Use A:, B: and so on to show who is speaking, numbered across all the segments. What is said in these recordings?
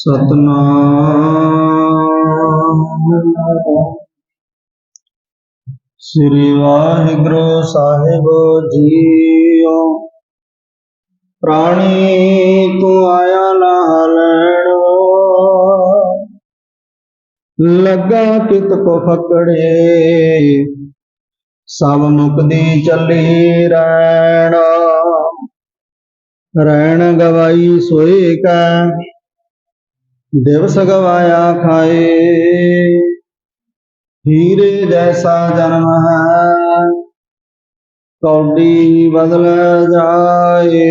A: ਸਤਨਾਮ। ਸ੍ਰੀ ਵਾਹਿਗੁਰੂ ਸਾਹਿਬ JIO. ਪ੍ਰਾਣੀ, ਤੂੰ ਆਇਆ ਲਾਹ ਲੈਣੋ। ਲੱਗਾ ਕਿਤ ਕੋ ਫਕੜੇ। ਸਭ ਮੁਕਦੀ ਚੱਲੀ ਰਹਿਣਾ ਰਹਿਣ ਗਵਾਈ ਸੋਏ ਕਾ। ਦਿਵਸ ਗਵਾਇਆ ਖਾਏ। ਹੀਰੇ ਜੈਸਾ ਜਨਮ ਹੈ, ਕੌਡੀ ਬਦਲ ਜਾਏ।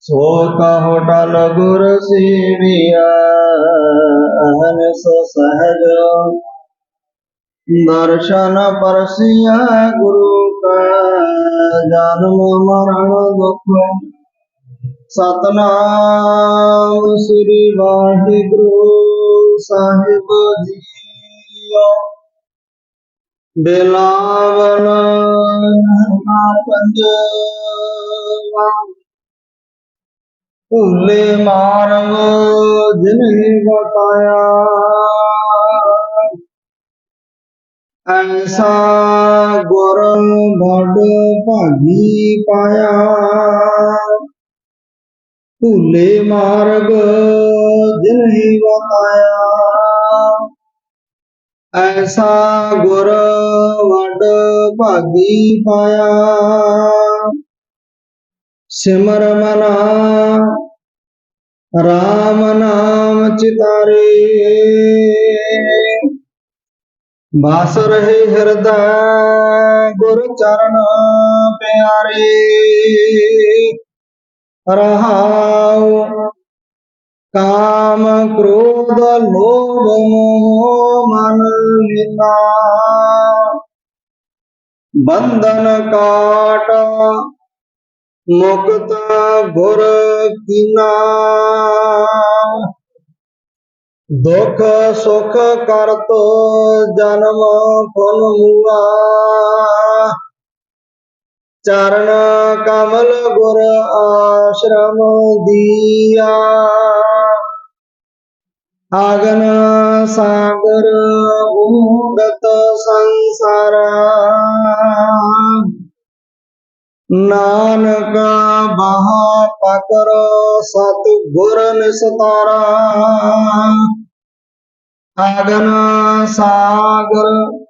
A: ਸੋ ਕਹੋ ਟਲ ਗੁਰ ਸੇਵਿਆ ਅਹਨਸ ਸਹਜ ਦਰਸ਼ਨ ਪਰਸਿਆ ਗੁਰੂ ਕਾ। ਜਨਮ ਮਰਨ ਦੁਖ ਸਤਨਾਮ ਸ੍ਰੀ ਵਾਹਿਗੁਰੂ ਸਾਹਿਬ ਜੀਓ। ਬਿਲਾਵਨ ਨਾ ਪੰਜਵਾ। ਭੁੱਲੇ ਮਾਰਗ ਜਿਨੇ ਬਤਾਇਆ ਐਸਾ ਗੁਰ ਭੜ ਭਾਗੀ ਪਾਇਆ। ਭੁੱਲੇ ਮਾਰਗ ਜਿਨਹੀ ਵਤਾਇਆ ਐਸਾ ਗੁਰ ਵੱਡ ਭਾਗੀ ਪਾਇਆ। ਸਿਮਰ ਮਨਾ, ਰਾਮ ਨਾਮ ਚਿਤਾਰੇ। ਬਾਸ ਰਹੇ ਹਿਰਦੈ ਗੁਰ ਚਰਨ ਪਿਆਰੇ। ਰਹਾਉ। ਕਾਮ ਕ੍ਰੋਧ ਲੋਭ ਮੋਹ ਮਨ ਲੀਨਾ ਬੰਧਨ ਕਾਟ ਮੁਕਤ ਗੁਰ ਕੀਨਾ। ਦੁਖ ਸੁਖ ਕਰਤ ਜਨਮ ਫਲ ਮੂਆ। ਚਰਨ ਕਮਲ ਗੁਰ ਆਸ਼ਰਮ ਦੀਆ। ਆਗਨ ਸਾਗਰ ਊੜਤ ਸੰਸਾਰ। ਨਾਨਕ ਬਹਾ ਪਕਰ ਸਤ ਗੁਰ ਨਿਸਤਾਰਾ। ਆਗਨ ਸਾਗਰ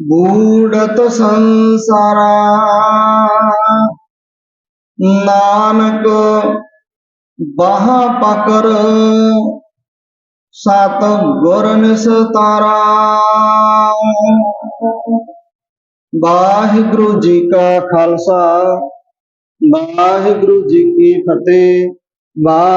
A: ਗੂੜਤ ਸੰਸਾਰਾ। ਨਾਨਕ ਬਾਹ ਪਕਰ ਸਤ ਗੁਰ ਨਿਸਤਾਰਾ। ਵਾਹਿਗੁਰੂ ਜੀ ਕਾ ਖਾਲਸਾ, ਵਾਹਿਗੁਰੂ ਜੀ ਕੀ ਫਤਿਹ, ਵਾਹਿ